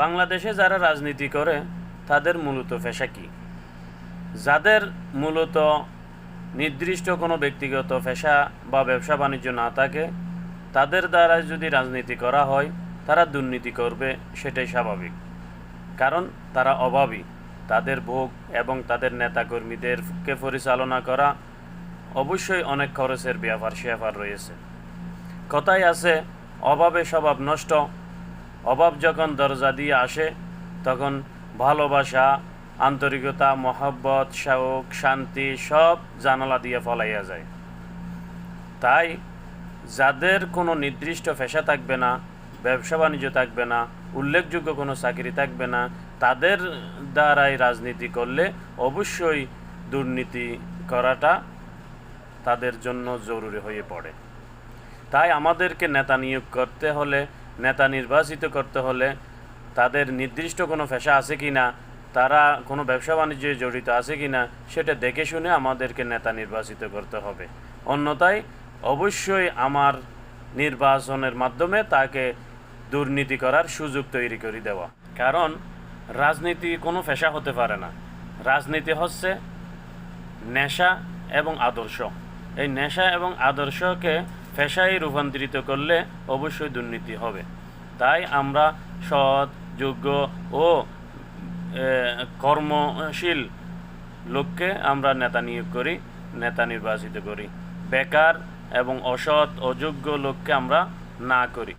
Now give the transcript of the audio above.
বাংলাদেশে যারা রাজনীতি করে, তাদের মূলত পেশা কি? যাদের মূলত নির্দিষ্ট কোনো ব্যক্তিগত পেশা বা ব্যবসা বাণিজ্য না থাকে, তাদের দ্বারা যদি রাজনীতি করা হয়, তারা দুর্নীতি করবে, সেটাই স্বাভাবিক। কারণ তারা অভাবী। তাদের ভোগ এবং তাদের নেতাকর্মীদেরকে পরিচালনা করা অবশ্যই অনেক খরচের ব্যাপার স্যাপার রয়েছে। কথাই আছে, অভাবে স্বভাব নষ্ট অভাব যখন দরজা দিয়ে আসে, তখন ভালোবাসা, আন্তরিকতা, মহব্বত শৌক শান্তি সব জানালা দিয়ে ফলাইয়া যায়। তাই যাদের কোনো নির্দিষ্ট পেশা থাকবে না, ব্যবসা বাণিজ্য থাকবে না, উল্লেখযোগ্য কোনো চাকরি থাকবে না, তাদের দ্বারাই রাজনীতি করলে অবশ্যই দুর্নীতি করাটা তাদের জন্য জরুরি হয়ে পড়ে। তাই আমাদেরকে নেতা নিয়োগ করতে হলে নেতা নির্বাচিত করতে হলে তাদের নির্দিষ্ট কোনো পেশা আছে কি না, তারা কোনো ব্যবসা বাণিজ্যে জড়িত আছে কি না, সেটা দেখে শুনে আমাদেরকে নেতা নির্বাচিত করতে হবে। অন্যথায় অবশ্যই আমার নির্বাচনের মাধ্যমে তাকে দুর্নীতি করার সুযোগ তৈরি করে দেওয়া। কারণ রাজনীতি কোনো পেশা হতে পারে না। রাজনীতি হচ্ছে নেশা এবং আদর্শ। এই নেশা এবং আদর্শকে পেশায় রূপান্তরিত করলে অবশ্যই দুর্নীতি হবে। তাই আমরা সৎ, যোগ্য ও কর্মশীল লোককে আমরা নেতা নিয়োগ করি, নেতা নির্বাচিত করি। বেকার এবং অসৎ, অযোগ্য লোককে আমরা না করি।